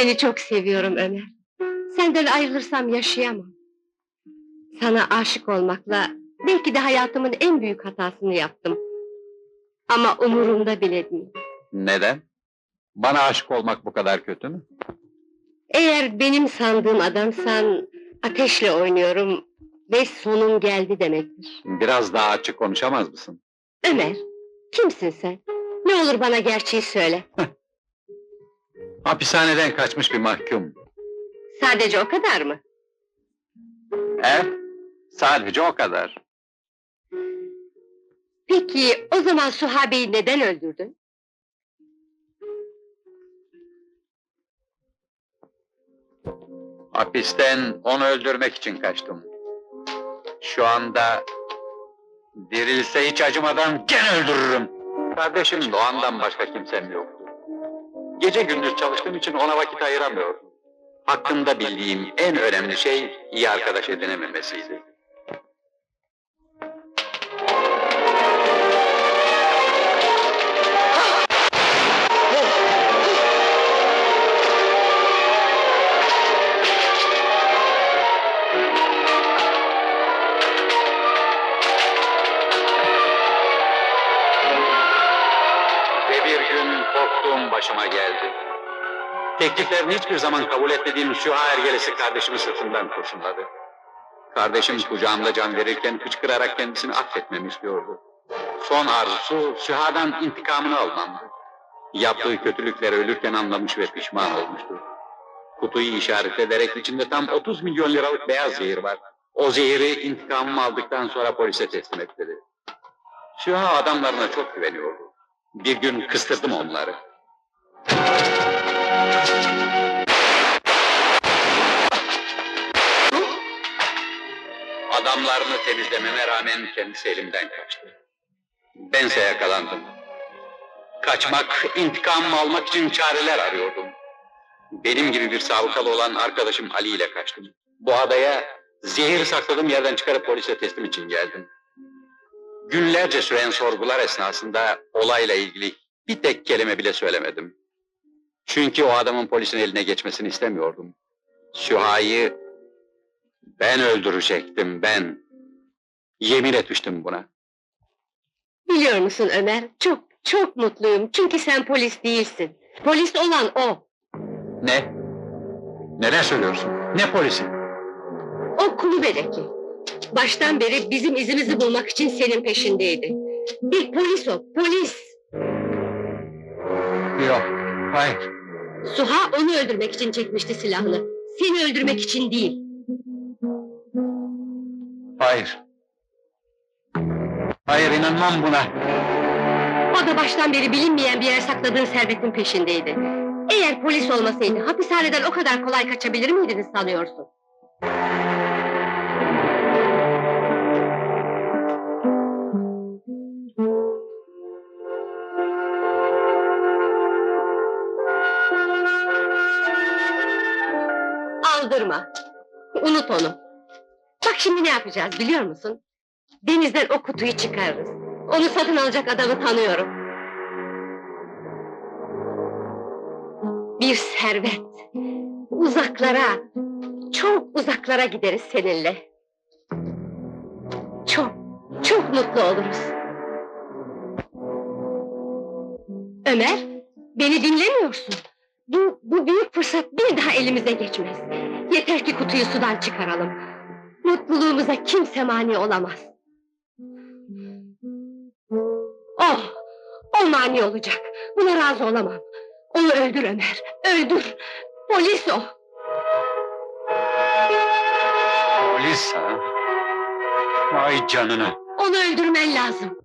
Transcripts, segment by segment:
Seni çok seviyorum Ömer. Senden ayrılırsam yaşayamam. Sana aşık olmakla belki de hayatımın en büyük hatasını yaptım. Ama umurumda bile değil. Neden? Bana aşık olmak bu kadar kötü mü? Eğer benim sandığım adamsan ateşle oynuyorum ve sonum geldi demektir. Biraz daha açık konuşamaz mısın? Ömer, kimsin sen? Ne olur bana gerçeği söyle. Hapishaneden kaçmış bir mahkum. Sadece o kadar mı? Evet, sadece o kadar. Peki o zaman Suhabe'yi neden öldürdün? Hapisten onu öldürmek için kaçtım. Şu anda dirilse hiç acımadan gene öldürürüm. Kardeşim Doğan'dan başka kimsem yoktu. Gece gündüz çalıştığım için ona vakit ayıramıyordum. Hakkında bildiğim en önemli şey iyi arkadaş edinememesiydi. Korktuğum başıma geldi. Tekliflerini hiçbir zaman kabul etmediğim şu ergelesi kardeşimi sırtından kurşunladı. Kardeşim kucağımda can verirken hıçkırarak kendisini affetmemi istiyordu. Son arzusu Süha'dan intikamını almamdı. Yaptığı kötülükleri ölürken anlamış ve pişman olmuştu. Kutuyu işaret ederek içinde tam 30 milyon liralık beyaz zehir var. O zehiri intikamımı aldıktan sonra polise teslim et dedi. Süha adamlarına çok güveniyordu. Bir gün kıstırdım onları. Adamlarını temizlememe rağmen kendisi elimden kaçtı. Bense yakalandım. Kaçmak, intikamımı almak için çareler arıyordum. Benim gibi bir sabıkalı olan arkadaşım Ali ile kaçtım. Bu adaya zehir sakladığım yerden çıkarıp polise teslim için geldim. Günlerce süren sorgular esnasında olayla ilgili bir tek kelime bile söylemedim. Çünkü o adamın polisin eline geçmesini istemiyordum. Süha'yı ben öldürecektim, ben. Yemin etmiştim buna. Biliyor musun Ömer, çok çok mutluyum çünkü sen polis değilsin. Polis olan o. Ne? Neden söylüyorsun? Ne polisi? O kulübedeki. Baştan beri bizim izimizi bulmak için senin peşindeydi. Bir polis o, polis. Yok, hayır. Suha onu öldürmek için çekmişti silahını. Seni öldürmek için değil. Hayır. Hayır, inanmam buna. O da baştan beri bilinmeyen bir yere sakladığın servetin peşindeydi. Eğer polis olmasaydı hapishaneden o kadar kolay kaçabilir miydiniz sanıyorsun? Unut onu. Bak şimdi ne yapacağız biliyor musun? Denizden o kutuyu çıkarırız. Onu satın alacak adamı tanıyorum. Bir servet. Uzaklara, çok uzaklara gideriz seninle. Çok, çok mutlu oluruz. Ömer, beni dinlemiyorsun. Bu, bu büyük fırsat bir daha elimize geçmez. Yeter ki kutuyu sudan çıkaralım. Mutluluğumuza kimse mani olamaz. Oh! O mani olacak. Buna razı olamam. Onu öldür Ömer. Öldür. Polis o. Polis ha? Vay canına. Onu öldürmen lazım.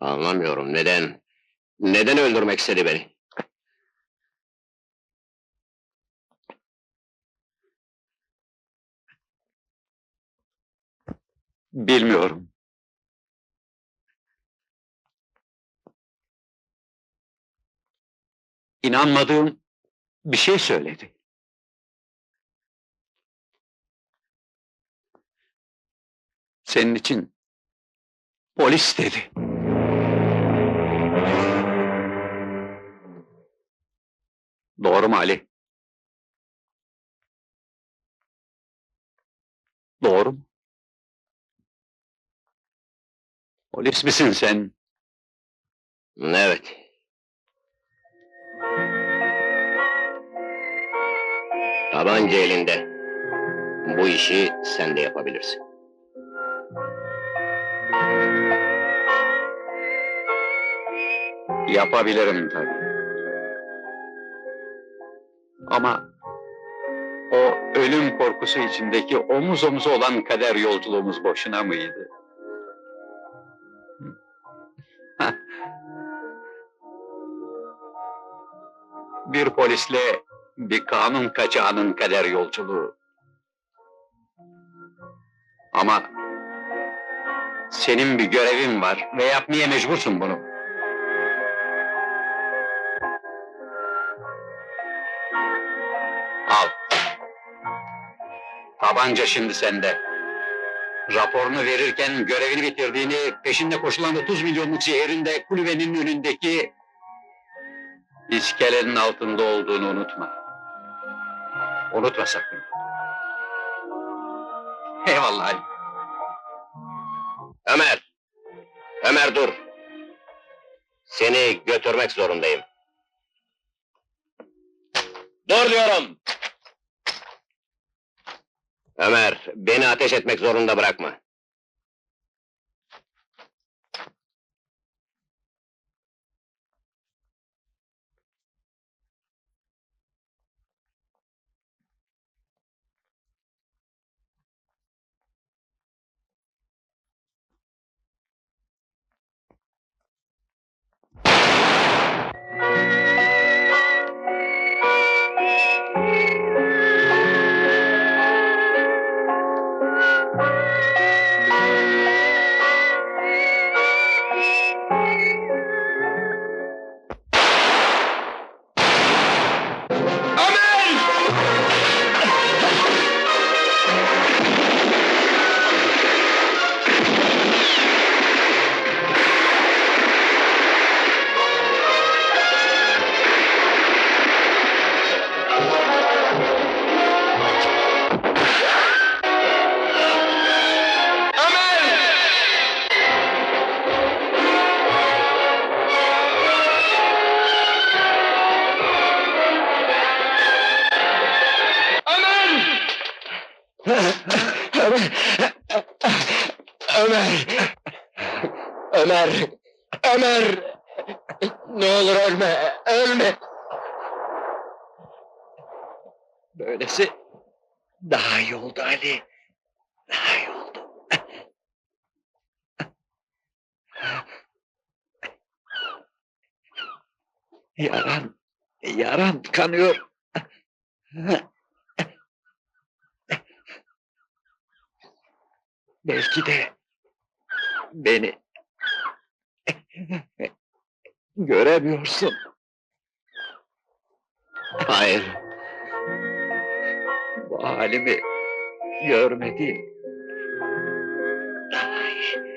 Anlamıyorum, neden? Neden öldürmek istedi beni? Bilmiyorum. İnanmadığım bir şey söyledi. Senin için polis dedi. Doğru mu Ali? Doğru mu? Polis misin sen? Evet. Tabanca elinde. Bu işi sen de yapabilirsin. Yapabilirim tabii. Ama o ölüm korkusu içindeki omuz omuza olan kader yolculuğumuz boşuna mıydı? Bir polisle bir kanun kaçağının kader yolculuğu. Ama senin bir görevin var ve yapmaya mecbursun bunu. Tabanca şimdi sende. Raporunu verirken görevini bitirdiğini, peşinde koşulan 30 milyonluk şehrinde kulübenin önündeki iskelenin altında olduğunu unutma. Unutma sakın. Eyvallah. Ömer! Ömer dur! Seni götürmek zorundayım. Dur diyorum! Ömer, beni ateş etmek zorunda bırakma. Ömer! Ömer! Ne olur ölme! Ölme! Böylesi daha iyi oldu Ali. Daha iyi oldu. Yaran, yaran kanıyor. Belki de beni göremiyorsun. Hayır. Bu halimi görmediğin daha iyi.